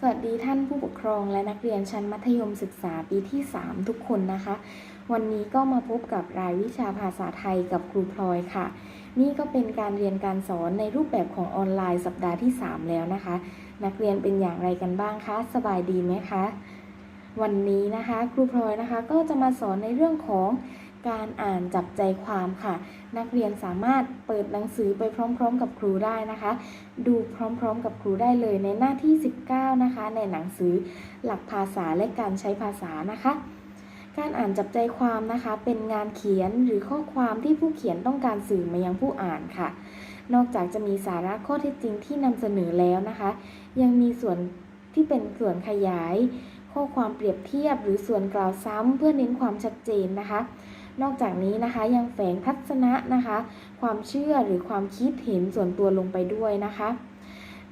สวัสดีท่านผู้ปกครองและนักเรียนชั้นมัธยมศึกษาปีที่ 3 ทุกคนนะคะ วันนี้ก็มาพบกับรายวิชาภาษาไทยกับครูพลอยค่ะ นี่ก็เป็นการเรียนการสอนในรูปแบบของออนไลน์สัปดาห์ที่ 3 แล้วนะคะ นักเรียนเป็นอย่างไรกันบ้างคะสบายดีไหมคะ วันนี้นะคะ ครูพลอยนะคะก็จะมาสอนในเรื่องของ การอ่านจับใจความค่ะ นักเรียนสามารถเปิดหนังสือไปพร้อม ๆ กับครูได้นะคะ ดูพร้อม ๆ กับครูได้เลยในหน้าที่ 19 นะคะ ในหนังสือหลักภาษาและการใช้ภาษานะคะการอ่านจับใจความนะคะ เป็นงานเขียนหรือข้อความที่ผู้เขียนต้องการสื่อมายังผู้อ่านค่ะ นอกจากจะมีสาระข้อเท็จจริงที่นำเสนอแล้วนะคะ ยังมีส่วนที่เป็นส่วนขยาย ข้อความเปรียบเทียบ หรือส่วนกล่าวซ้ำเพื่อเน้นความชัดเจนนะคะ นอกจากนี้นะคะยังแฝงทัศนะนะคะ ความเชื่อหรือความคิดเห็นส่วนตัวลงไปด้วยนะคะ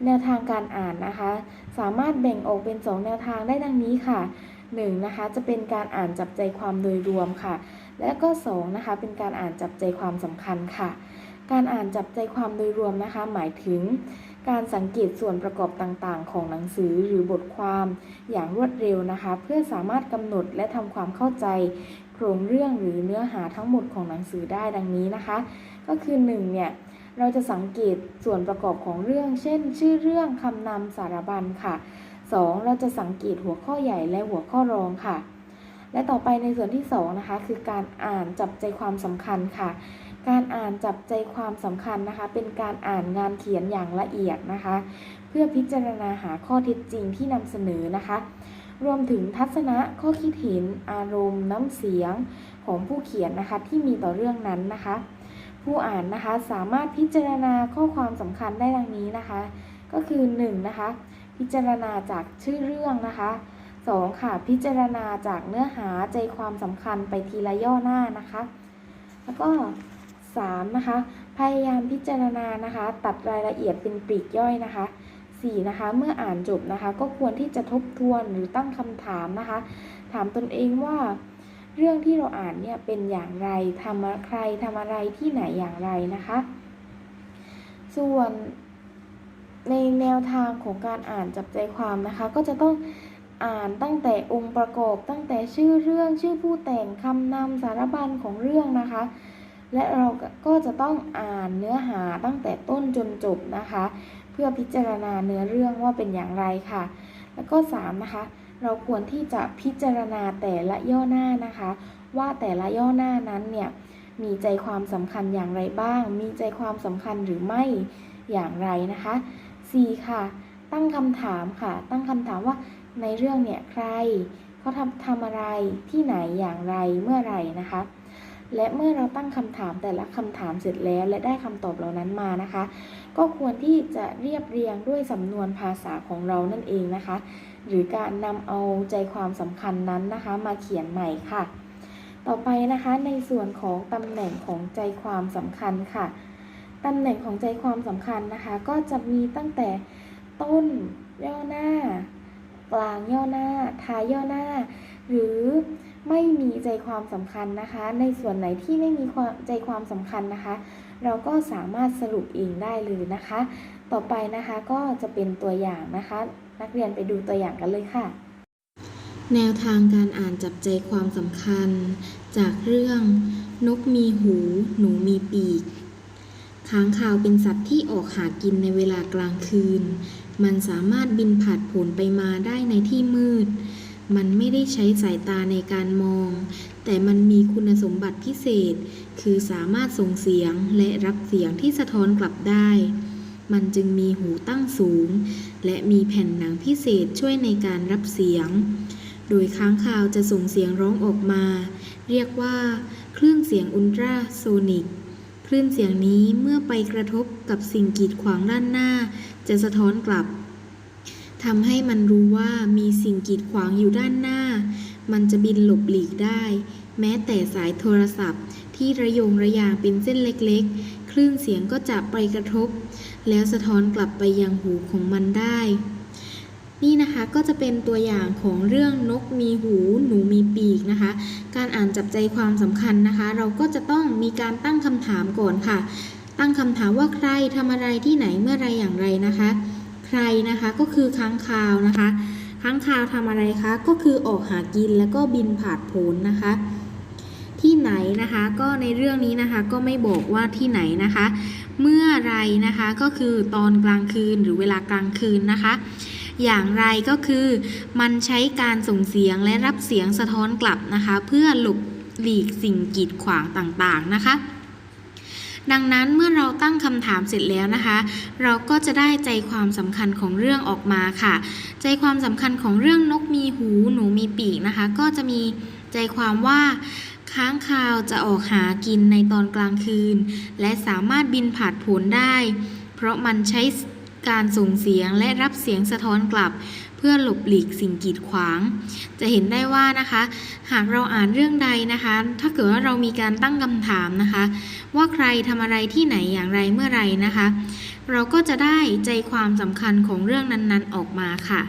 แนวทางการอ่านนะคะ สามารถแบ่งออกเป็น 2 แนวทางได้ดังนี้ค่ะ 1. นะคะจะเป็นการอ่านจับใจความโดยรวมค่ะ และก็ 2. นะคะเป็นการอ่านจับใจความสำคัญค่ะ การอ่านจับใจความโดยรวมนะคะ หมายถึงการสังเกตส่วนประกอบต่างๆ ของหนังสือหรือบทความอย่างรวดเร็วนะคะ เพื่อสามารถกำหนดและทำความเข้าใจ โครงเรื่องหรือเนื้อหาทั้งหมดของหนังสือได้ดังนี้นะคะ ก็คือ1เนี่ยเราจะสังเกตส่วนประกอบของเรื่อง เช่น ชื่อเรื่องคำนำสารบัญค่ะ 2. เราจะสังเกตหัวข้อใหญ่และหัวข้อรองค่ะ และต่อไปในส่วนที่ 2 นะคะ คือการอ่านจับใจความสำคัญค่ะ การอ่านจับใจความสำคัญนะคะ เป็นการอ่านงานเขียนอย่างละเอียดนะคะ พื่อพิจารณาหาข้อเท็จจริงที่นำเสนอนะคะ รวมถึงทัศนะข้อคิดเห็น อารมณ์ น้ำเสียงของผู้เขียนนะคะที่มีต่อเรื่องนั้นนะคะ ผู้อ่านนะคะสามารถพิจารณาข้อความสำคัญได้ดังนี้นะคะ ก็คือ1นะคะพิจารณาจากชื่อเรื่องนะคะ 2. ค่ะพิจารณาจากเนื้อหาใจความสำคัญไปทีละย่อหน้านะคะ แล้วก็ 3. นะคะพยายามพิจารณานะคะ ตัดรายละเอียดเป็นปลีกย่อยนะคะ 4. นะคะ เมื่ออ่านจบนะคะ ก็ควรที่จะทบทวนหรือตั้งคำถามนะคะ ถามตนเองว่า เรื่องที่เราอ่านเนี่ยเป็นอย่างไรทำใครทำอะไรที่ไหนอย่างไรนะคะ ส่วนในแนวทางของการอ่านจับใจความนะคะ ก็จะต้องอ่านตั้งแต่องค์ประกอบตั้งแต่ชื่อเรื่องชื่อผู้แต่งคำนำสารบัญของเรื่องนะคะ และเราก็จะต้องอ่านเนื้อหาตั้งแต่ต้นจนจบนะคะ เพื่อพิจารณาเนื้อเรื่องว่าเป็นอย่างไรค่ะ แล้วก็3นะคะเราควรที่จะพิจารณาแต่ละย่อหน้านะคะ ว่าแต่ละย่อหน้านั้นเนี่ยมีใจความสำคัญอย่างไรบ้าง มีใจความสำคัญหรือไม่อย่างไรนะคะ 4. ค่ะ ตั้งคำถามค่ะ ตั้งคำถามว่าในเรื่องเนี่ยใครเขาทำทำอะไรที่ไหนอย่างไรเมื่อไหร่นะคะ และเมื่อเราตั้งคำถามแต่ละคำถามเสร็จแล้ว และได้คำตอบเหล่านั้นมานะคะ ก็ควรที่จะเรียบเรียงด้วยสำนวนภาษาของเรานั่นเองนะคะ หรือการนำเอาใจความสำคัญนั้นนะคะ มาเขียนใหม่ค่ะ ต่อไปนะคะในส่วนของตำแหน่งของใจความสำคัญค่ะตำแหน่งของใจความสำคัญนะคะ ก็จะมีตั้งแต่ต้นย่อหน้า กลางย่อหน้า ท้ายย่อหน้า หรือ ไม่มีใจความสำคัญนะคะ ในส่วนไหนที่ไม่มีความใจความสำคัญนะคะ เราก็สามารถสรุปเองได้เลยนะคะ ต่อไปนะคะก็จะเป็นตัวอย่างนะคะ นักเรียนไปดูตัวอย่างกันเลยค่ะ แนวทางการอ่านจับใจความสำคัญ จากเรื่อง นกมีหู หนูมีปีกค้างคาวเป็นสัตว์ที่ออกหากินในเวลากลางคืน มันสามารถบินผาดผลไปมาได้ในที่มืด มันไม่ได้ใช้สายตาในการมอง แต่มันมีคุณสมบัติพิเศษ คือสามารถส่งเสียงและรับเสียงที่สะท้อนกลับได้ มันจึงมีหูตั้งสูง และมีแผ่นหนังพิเศษช่วยในการรับเสียง โดยค้างคาวจะส่งเสียงร้องออกมา เรียกว่าคลื่นเสียงอุลตราโซนิกคลื่นเสียงนี้เมื่อไปกระทบกับสิ่งกีดขวางด้านหน้า จะสะท้อนกลับ ทำให้มันรู้ว่ามีสิ่งกีดขวางอยู่ด้านหน้า มันจะบินหลบหลีกได้ แม้แต่สายโทรศัพท์ ที่ระยงระยางเป็นเส้นเล็กๆ คลื่นเสียงก็จะไปกระทบ แล้วสะท้อนกลับไปยังหูของมันได้ นี่นะคะก็จะเป็นตัวอย่างของเรื่องนกมีหูหนูมีปีกนะคะ การอ่านจับใจความสำคัญนะคะ เราก็จะต้องมีการตั้งคำถามก่อนค่ะ ตั้งคำถามว่าใครทำอะไรที่ไหนเมื่อไรอย่างไรนะคะ รรนะคะก็คือค้างคาวนะคะค้างคาวทำอะไรคะก็คือออกหากินแล้วก็บินผ่านผลนะคะที่ไหนนะคะก็ในเรื่องนี้นะคะก็ไม่บอกว่าที่ไหนนะคะ เมื่อไรนะคะก็คือตอนกลางคืนหรือเวลากลางคืนนะคะ อย่างไรก็คือมันใช้การส่งเสียงและรับเสียงสะท้อนกลับนะคะ เพื่อหลบหลีกสิ่งกีดขวางต่างๆนะคะ ดังนั้นเมื่อเราตั้งคำถามเสร็จแล้วนะคะ เราก็จะได้ใจความสำคัญของเรื่องออกมาค่ะ ใจความสำคัญของเรื่องนกมีหูหนูมีปีกนะคะ ก็จะมีใจความว่าค้างคาวจะออกหากินในตอนกลางคืน และสามารถบินผ่านผลได้ เพราะมันใช้การส่งเสียงและรับเสียงสะท้อนกลับ พื่อหลบหลีกสิ่งกีดขวาง จะเห็นได้ว่านะคะ หากเราอ่านเรื่องใดนะคะ ถ้าเกิดว่าเรามีการตั้งคำถามนะคะ ว่าใครทำอะไรที่ไหนอย่างไรเมื่อไรนะคะ เราก็จะได้ใจความสำคัญของเรื่องนั้นๆออกมาค่ะ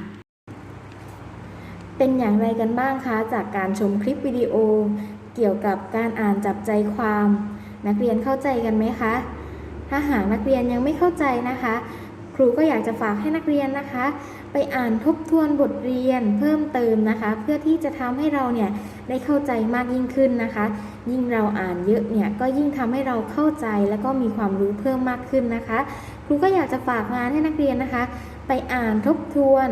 เป็นอย่างไรกันบ้างคะ จากการชมคลิปวิดีโอ เกี่ยวกับการอ่านจับใจความ นักเรียนเข้าใจกันไหมคะ ถ้าหากนักเรียนยังไม่เข้าใจนะคะ ครูก็อยากจะฝากให้นักเรียนนะคะ ไปอ่านทบทวนบทเรียนเพิ่มเติมนะคะ เพื่อที่จะทำให้เราเนี่ยได้เข้าใจมากยิ่งขึ้นนะคะ ยิ่งเราอ่านเยอะเนี่ยก็ยิ่งทำให้เราเข้าใจและก็มีความรู้เพิ่มมากขึ้นนะคะ ครูก็อยากจะฝากงานให้นักเรียนนะคะ ไปอ่านทบทวน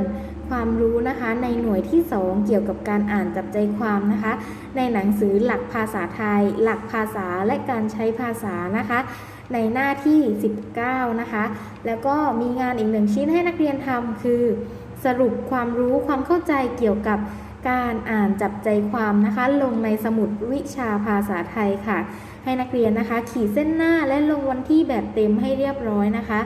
ความรู้นะคะในหน่วยที่ 2 เกี่ยวกับการอ่านจับใจความนะคะ ในหนังสือหลักภาษาไทย หลักภาษาและการใช้ภาษานะคะ ในหน้าที่ 19 นะคะ แล้วก็มีงานอีกหนึ่งชิ้นให้นักเรียนทำคือ สรุปความรู้ความเข้าใจเกี่ยวกับการอ่านจับใจความนะคะ ลงในสมุดวิชาภาษาไทยค่ะ ให้นักเรียนนะคะ ขีดเส้นหน้าและลงวันที่แบบเต็มให้เรียบร้อยนะคะ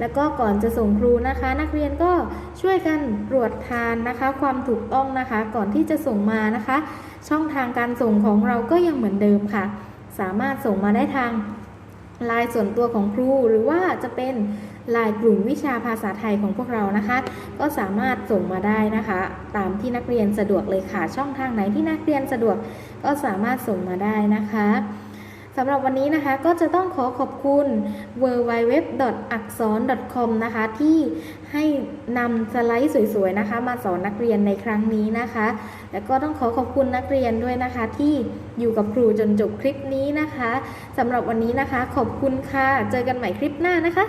แล้วก็ก่อนจะส่งครูนะคะ นักเรียนก็ช่วยกันตรวจทานนะคะ ความถูกต้องนะคะ ก่อนที่จะส่งมานะคะ ช่องทางการส่งของเราก็ยังเหมือนเดิมค่ะ สามารถส่งมาได้ทาง ไลน์ส่วนตัวของครูหรือว่าจะเป็นไลน์กลุ่มวิชาภาษาไทยของพวกเรานะคะ ก็สามารถส่งมาได้นะคะ ตามที่นักเรียนสะดวกเลยค่ะ ช่องทางไหนที่นักเรียนสะดวกก็สามารถส่งมาได้นะคะ สำหรับวันนี้นะคะก็จะต้องขอขอบคุณ w w w a k s o n c o m นะคะ ที่ให้นำสไลด์สวยๆนะคะ มาสอนนักเรียนในครั้งนี้นะคะ แล้วก็ต้องขอขอบคุณนักเรียนด้วยนะคะ ที่อยู่กับครูจนจบคลิปนี้นะคะสำหรับวันนี้นะคะ ขอบคุณค่ะ เจอกันใหม่คลิปหน้านะคะ